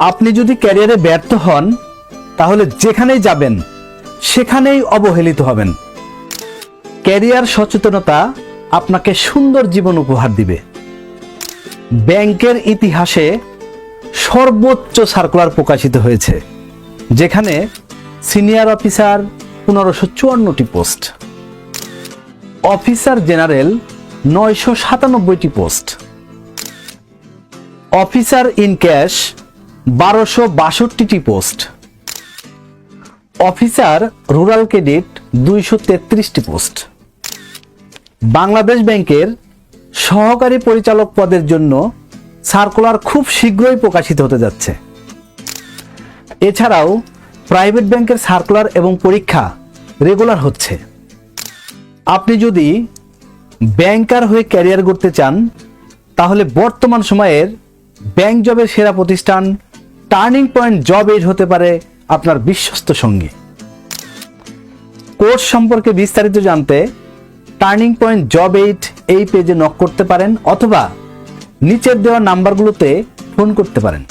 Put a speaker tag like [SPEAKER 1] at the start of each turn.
[SPEAKER 1] আপনি যদি ক্যারিয়ারে ব্যর্থ হন, তাহলে যেখানেই যাবেন, সেখানেই অবহেলিত হবেন। ক্যারিয়ার সচেতনতা আপনাকে সুন্দর জীবন উপহার দিবে। ব্যাংকের ইতিহাসে সর্বোচ্চ সার্কুলার প্রকাশিত হয়েছে, যেখানে সিনিয়র অফিসার পনেরোশো চুয়ান্নটি পোস্ট, অফিসার জেনারেল নয়শো সাতানব্বইটি পোস্ট, অফিসার ইন ক্যাশ বারোশো বাষট্টিটি পোস্ট। অফিসার রুরাল ক্রেডিট দুইশো তেত্রিশটি পোস্ট। বাংলাদেশ ব্যাংকের সহকারী পরিচালক পদের জন্য সার্কুলার খুব শীঘ্রই প্রকাশিত হতে যাচ্ছে। এছাড়াও প্রাইভেট ব্যাংকের সার্কুলার এবং পরীক্ষা রেগুলার হচ্ছে। আপনি যদি ব্যাংকার হয়ে ক্যারিয়ার করতে চান, তাহলে বর্তমান সময়ের ব্যাংক জবের সেরা প্রতিষ্ঠান টার্নিং পয়েন্ট জব এইড হতে পারে আপনার বিশ্বস্ত সঙ্গী। কোর্স সম্পর্কে বিস্তারিত জানতে টার্নিং পয়েন্ট জব এইট এই পেজে নক করতে পারেন অথবা নিচের দেওয়া নাম্বারগুলোতে ফোন করতে পারেন।